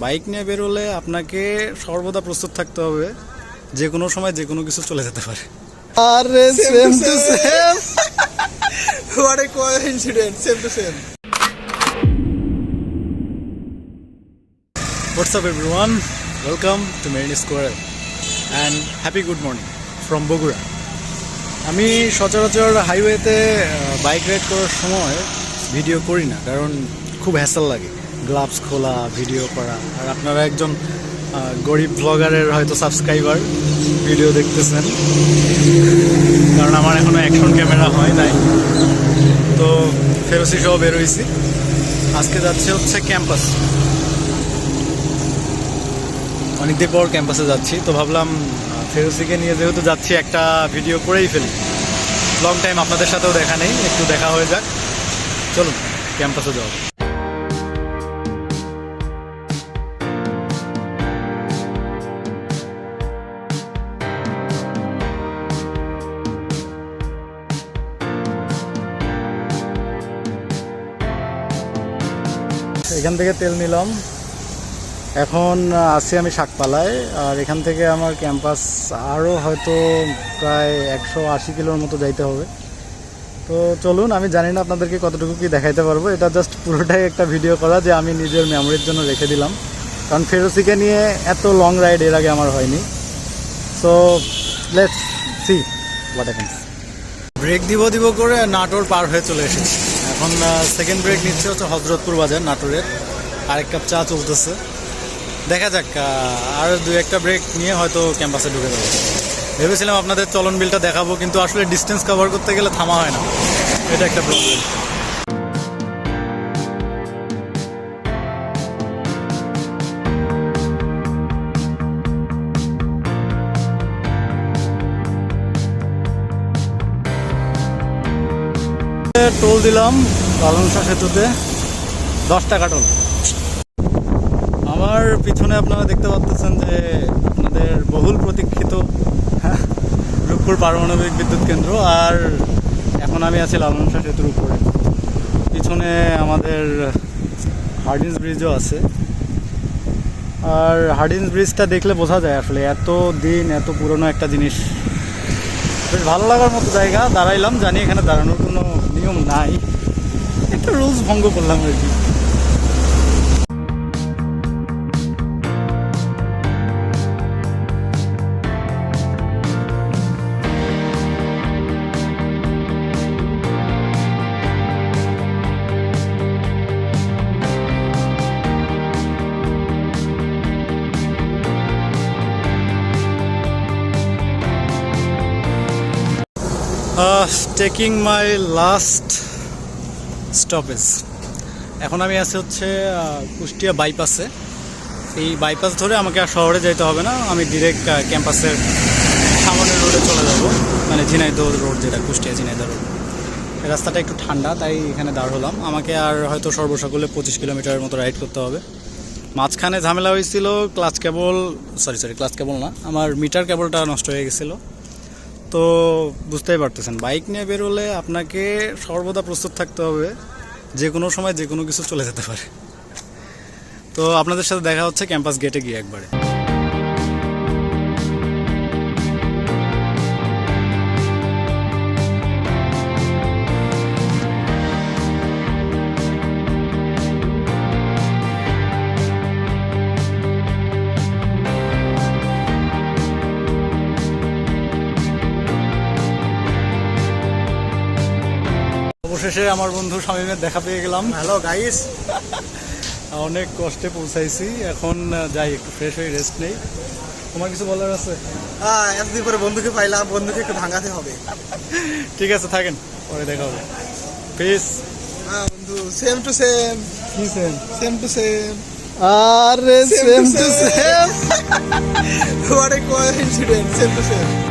Bike নিয়ে বেরোলে আপনাকে সর্বদা প্রস্তুত থাকতে হবে যে কোনো সময় যে কোনো কিছু চলে যেতে পারে আরে same to same same to same. What's up everyone? Welcome to Marine Square and happy good morning from Bogura. আমি সচরাচর হাইওয়েতে বাইক রাইড করার সময় ভিডিও করি না কারণ খুব হ্যাসাল লাগে গ্লাভস খোলা ভিডিও করা। আর আপনারা একজন গরিব ব্লগারের হয়তো সাবস্ক্রাইবার ভিডিও দেখতেছেন। কারণ আমার এখনও অ্যাকশন ক্যামেরা হয় নাই। তো ফেরোসি সহ বেরোইছি আজকে যাচ্ছে হচ্ছে ক্যাম্পাস অনেকদিন পর ক্যাম্পাসে যাচ্ছি। তো ভাবলাম ফেরোসিকে নিয়ে যেহেতু যাচ্ছি, একটা ভিডিও করেই ফেলি। লং টাইম আপনাদের সাথেও দেখা নেই, একটু দেখা হয়ে যাক। চলুন ক্যাম্পাসে যাওয়া এখান থেকে তেল নিলাম। এখন আছি আমি শাকপালায়। আর এখান থেকে আমার ক্যাম্পাস আরও হয়তো প্রায় একশো আশি কিলোর মতো যাইতে হবে। তো চলুন, আমি জানি না আপনাদেরকে কতটুকু কি দেখাইতে পারব। এটা জাস্ট পুরোটাই একটা ভিডিও করা যে আমি নিজের মেমোরির জন্য রেখে দিলাম। কারণ ফেরোসিকে নিয়ে এত লং রাইড এর আগে আমার হয়নি। So let's see what happens break দিব দিব করে নাটোর পার হয়ে চলে এসেছি। এখন সেকেন্ড ব্রেক নিচ্ছে হচ্ছে হজরতপুর বাজার, নাটোরের। আরেক কাপ চা চলতেছে। দেখা যাক আর দু একটা ব্রেক নিয়ে হয়তো ক্যাম্পাসে ঢুকে যাব। ভেবেছিলাম আপনাদের চলন বিলটা দেখাবো, কিন্তু আসলে ডিস্টেন্স কভার করতে গেলে থামা হয় না। এটা একটা প্রবলেম টোল দিলাম পালংশা সেতুতে, দশ টাকা টোল। আমার পিছনে আপনারা দেখতে পাচ্ছেন যে আপনাদের বহুল প্রতীক্ষিত রূপপুর পারমাণবিক বিদ্যুৎ কেন্দ্র, আর এখন আমি আছি লালনসা সেতুর উপরে। পিছনে আমাদের হার্ডিন্স ব্রিজও আছে। আর হার্ডিন্স ব্রিজটা দেখলে বোঝা যায় আসলে এত দিন, এত পুরনো একটা জিনিস। বেশ ভালো লাগার মতো জায়গা, দাঁড়াইলাম, জানি এখানে দাঁড়ানোর কোনো নিয়ম নাই। একটা রুলস ভঙ্গ করলাম আর কি। টেকিং মাই লাস্ট স্টপেজ এখন আমি আছি হচ্ছে কুষ্টিয়া বাইপাসে। এই বাইপাস ধরে আমাকে আর শহরে যেতে হবে না। আমি ডিরেক্ট ক্যাম্পাসের সামনের রোডে চলে যাব। মানে ঝিনাইদহ রোড যেটা, কুষ্টিয়া ঝিনাইদহ রোড রাস্তাটা একটু ঠান্ডা, তাই এখানে দাঁড় হলাম। আমাকে আর হয়তো সর্বসকলে পঁচিশ কিলোমিটারের মতো রাইড করতে হবে। মাঝখানে ঝামেলা হয়েছিল clutch cable sorry sorry clutch cable না। আমার মিটার কেবলটা নষ্ট হয়ে গেছিল। তো বুঝতেই পারতেছেন, বাইক নিয়ে বেরোলে আপনাকে সর্বদা প্রস্তুত থাকতে হবে, যে কোনো সময় যে কোনো কিছু চলে যেতে পারে। তো আপনাদের সাথে দেখা হচ্ছে ক্যাম্পাস গেটে গিয়ে একবারে। অবশেষে আমার বন্ধু শামীমের দেখা পেয়ে গেলাম। হ্যালো গাইস অনেক কষ্টে পৌঁছাইছি। এখন যাই একটু ফ্রেশ হয়ে রেস্ট নেই। তোমার কিছু বলার আছে? হ্যাঁ এতদিন পরে বন্ধুকে পাইলাম বন্ধুকে একটু ভাঙাতে হবে। ঠিক আছে থাকেন পরে দেখা হবে। পিস হ্যাঁ বন্ধু সেম টু সেম কি সেম সেম টু সেম আরে Same to same. What a coincidence, same to same.